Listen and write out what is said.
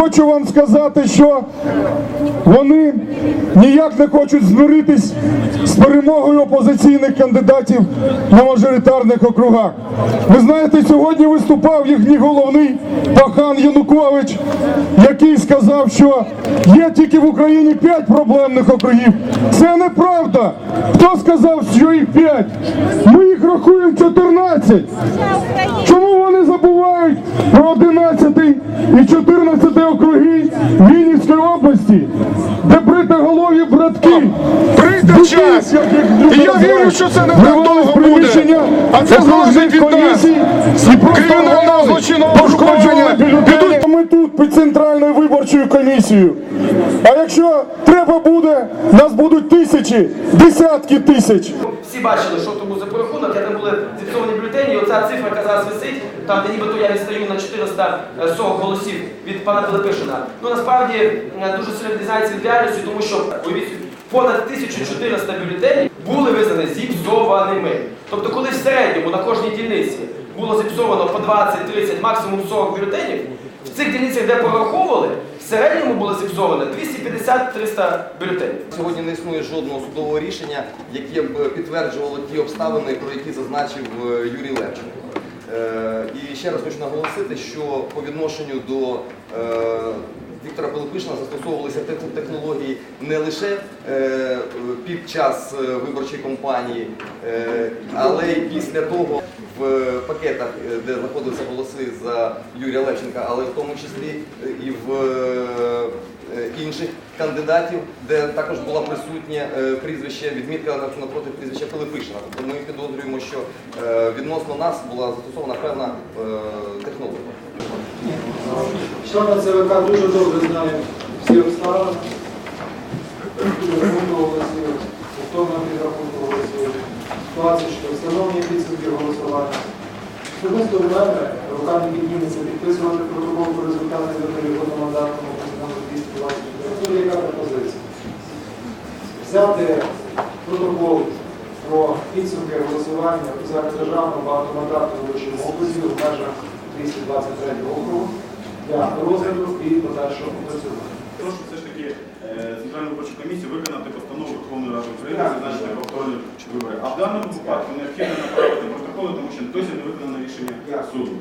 хочу вам сказати, що вони ніяк не хочуть змиритись з перемогою опозиційних кандидатів на мажоритарних округах. Ви знаєте, сьогодні виступав їхній головний пахан Янукович, який сказав, що є тільки в Україні п'ять проблемних округів. Це неправда. Хто сказав, що їх п'ять? Ми їх рахуємо 14. Чому вони забувають про 11 і 14 округів Вінницької області, де бритоголові братки? Прийде час, і я вірю, що це не так довго буде. А це залежить від нас. Кримінального злочинного пошкодження Ми тут під центральною виборчою комісією. А якщо треба буде, нас будуть тисячі, десятки тисяч. Всі бачили, що то був за порахунок, там були зіпсовані бюлетені, і оця цифра, яка зараз висить, там, де нібито я відстаю на 440 голосів від пана Пилипишина. Ну насправді е, дуже сильно відрізняється від реальності, тому що понад 1400 бюлетенів були визнані зіпсованими. Тобто, коли в середньому на кожній дільниці було зіпсовано по 20, 30, максимум 40 бюлетенів, в цих дільницях, де пораховували, в середньому було зіпсовано 250-300 бюлетенів. Сьогодні не існує жодного судового рішення, яке б підтверджувало ті обставини, про які зазначив е, Юрій Левченко. Е, І ще раз хочу наголосити, що по відношенню до е, Віктора Пилипишина застосовувалися технології не лише е, під час виборчої кампанії, але й після того в пакетах, де знаходилися голоси за Юрія Левченка, але в тому числі і в інших кандидатів, де також була присутня прізвище, відмітка напроти прізвища Пилипишина. Тобто ми підозрюємо, що е, відносно нас була застосована певна е, технологія. Члени ЦВК дуже добре знають всі обставини, голосів, повторного підрахунку голосів, ситуацію, що встановлені підсумки голосування. Особисто до мене руками підніметься підписувати протокол про результати виборів одномандатному президенту 224. Це яка пропозиція? Взяти протокол про підсумки голосування за державну багатомандатну виборчу окрузі в межах 223 округу для розгляду і подальшого опрацювання. Прошу все ж таки е, Центральну виборчу комісію виконати постанову Верховної Ради України, зазначити повторні вибори. А в даному випадку необхідно направити протоколи, тому що досі не виконано рішення суду.